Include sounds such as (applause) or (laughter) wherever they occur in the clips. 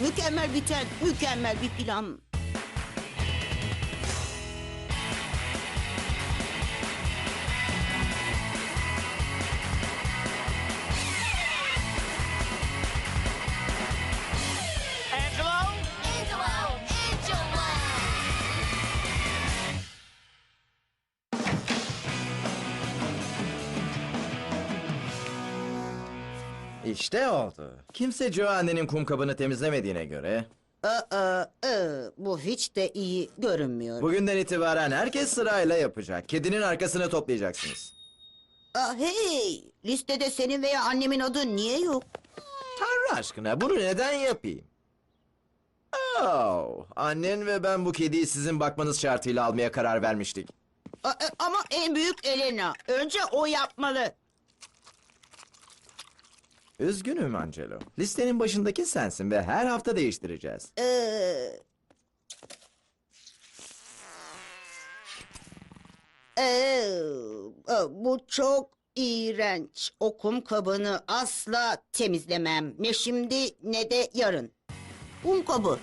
Mükemmel biten, mükemmel bir plan. İşte oldu. Kimse Joe annenin kum kabını temizlemediğine göre... Aa, aa, bu hiç de iyi görünmüyor. Bugünden itibaren herkes sırayla yapacak. Kedinin arkasını toplayacaksınız. Aa, hey, listede senin veya annemin adı niye yok? Tanrı aşkına bunu neden yapayım? Oh, annen ve ben bu kediyi sizin bakmanız şartıyla almaya karar vermiştik. Aa, e, ama en büyük Elena. Önce o yapmalı. Üzgünüm Angelo. Listenin başındaki sensin ve her hafta değiştireceğiz. Ee, ee, bu çok iğrenç. O kum kabını asla temizlemem. Ne şimdi ne de yarın. Kum kabı.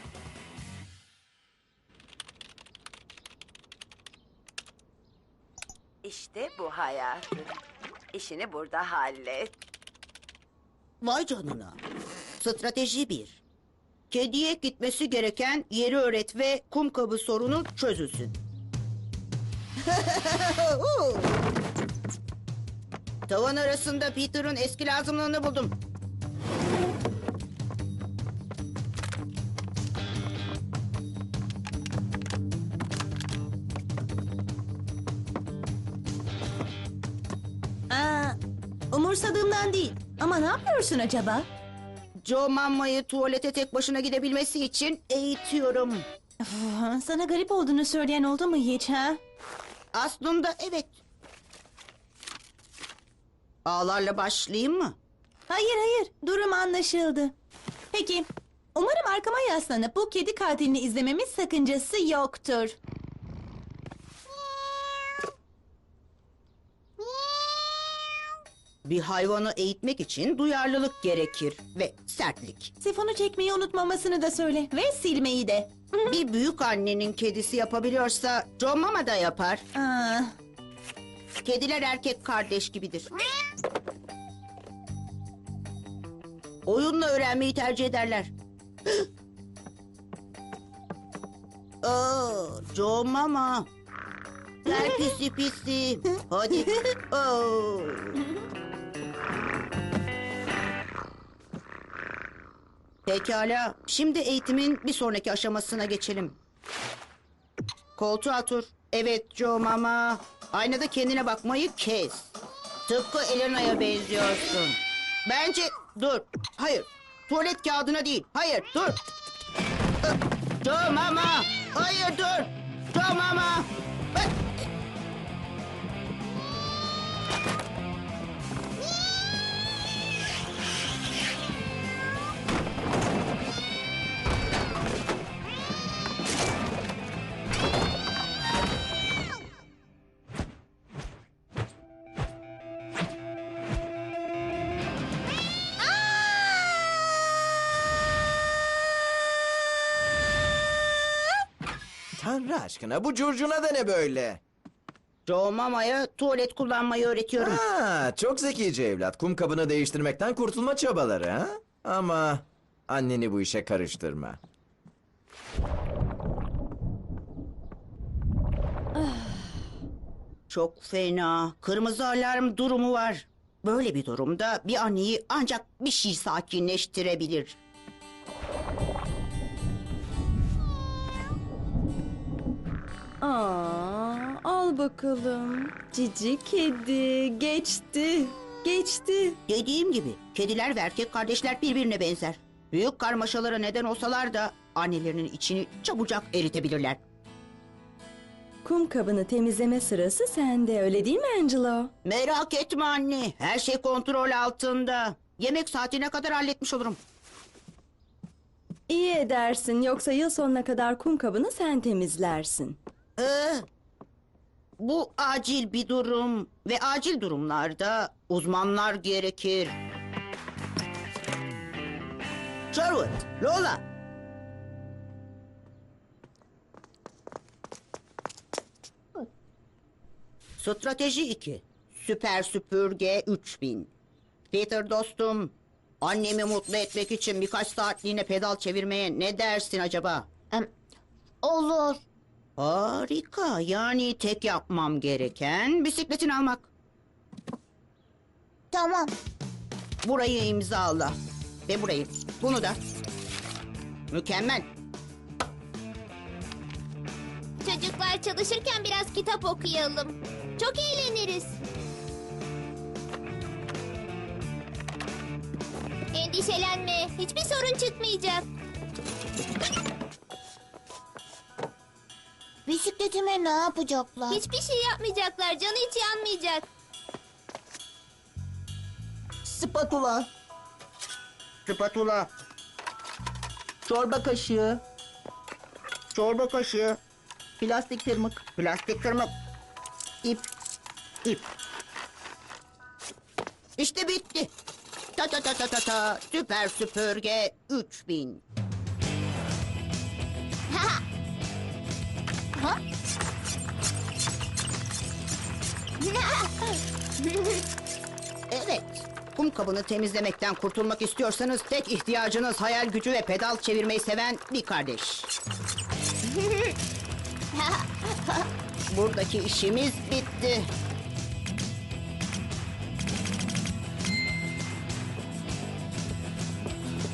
İşte bu hayatım. İşini burada hallet. Vay canına. Strateji bir. Kediye gitmesi gereken yeri öğret ve kum kabı sorunu çözülsün. (laughs) Tavan arasında Peter'ın eski lazımlığını buldum. Aa, umursadığımdan değil. Ama ne yapıyorsun acaba? Joe Mamma'yı tuvalete tek başına gidebilmesi için eğitiyorum. Üf, Sana garip olduğunu söyleyen oldu mu hiç ha? Aslında evet. Ağlarla başlayayım mı? Hayır hayır, durum anlaşıldı. Peki, umarım arkama yaslanıp bu kedi katilini izlememiz sakıncası yoktur. Bir hayvanı eğitmek için duyarlılık gerekir ve sertlik. Sifonu çekmeyi unutmamasını da söyle ve silmeyi de. Bir büyük annenin kedisi yapabiliyorsa John Mama da yapar. Aa, Kediler erkek kardeş gibidir. Oyunla öğrenmeyi tercih ederler. (gasps) Oo, John Mama. Gel pisi pisi. (laughs) Hadi. Oo. (laughs) Pekala. Şimdi eğitimin bir sonraki aşamasına geçelim. Koltuğa otur. Evet Joe Mama. Aynada kendine bakmayı kes. Tıpkı Elena'ya benziyorsun. Bence dur. Hayır. Tuvalet kağıdına değil. Hayır dur. Joe Mama. Hayır dur. Joe Mama. Tanrı aşkına bu curcuna da ne böyle? Joe Mama'ya tuvalet kullanmayı öğretiyorum. Ha, çok zekice evlat. Kum kabını değiştirmekten kurtulma çabaları ha? Ama anneni bu işe karıştırma. Çok fena. Kırmızı alarm durumu var. Böyle bir durumda bir anneyi ancak bir şey sakinleştirebilir. Aa, al bakalım. Cici kedi geçti. Geçti. Dediğim gibi kediler ve erkek kardeşler birbirine benzer. Büyük karmaşalara neden olsalar da annelerinin içini çabucak eritebilirler. Kum kabını temizleme sırası sende öyle değil mi Angelo? Merak etme anne, her şey kontrol altında. Yemek saatine kadar halletmiş olurum. İyi edersin yoksa yıl sonuna kadar kum kabını sen temizlersin. Ee, bu acil bir durum ve acil durumlarda uzmanlar gerekir. Sherwood, Lola. Strateji 2. Süper Süpürge 3000. Peter dostum, annemi mutlu etmek için birkaç saatliğine pedal çevirmeye ne dersin acaba? Olur. Harika. Yani tek yapmam gereken bisikletini almak. Tamam. Burayı imzala. Ve burayı. Bunu da. Mükemmel. Çocuklar çalışırken biraz kitap okuyalım. Çok eğleniriz. Endişelenme. Hiçbir sorun çıkmayacak. Bisikletime ne yapacaklar? Hiçbir şey yapmayacaklar. Canı hiç yanmayacak. Spatula. Spatula. Çorba kaşığı. Çorba kaşığı. Plastik tırmık. Plastik tırmık. İp. İp. İşte bitti. Ta ta ta ta ta ta. Süper süpürge 3000. Ha? Evet. Kum kabını temizlemekten kurtulmak istiyorsanız tek ihtiyacınız hayal gücü ve pedal çevirmeyi seven bir kardeş. Buradaki işimiz bitti.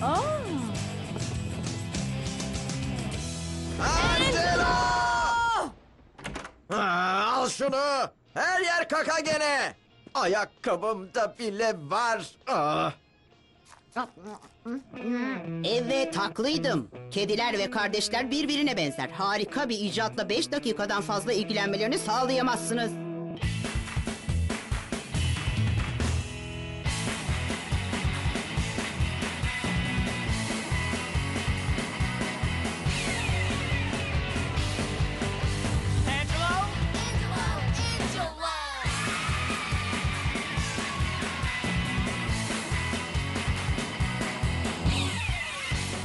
Aa, al şunu. Her yer kaka gene. Ayakkabımda bile var. Aa. Evet haklıydım. Kediler ve kardeşler birbirine benzer. Harika bir icatla 5 dakikadan fazla ilgilenmelerini sağlayamazsınız.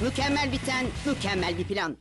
Mükemmel biten, mükemmel bir plan.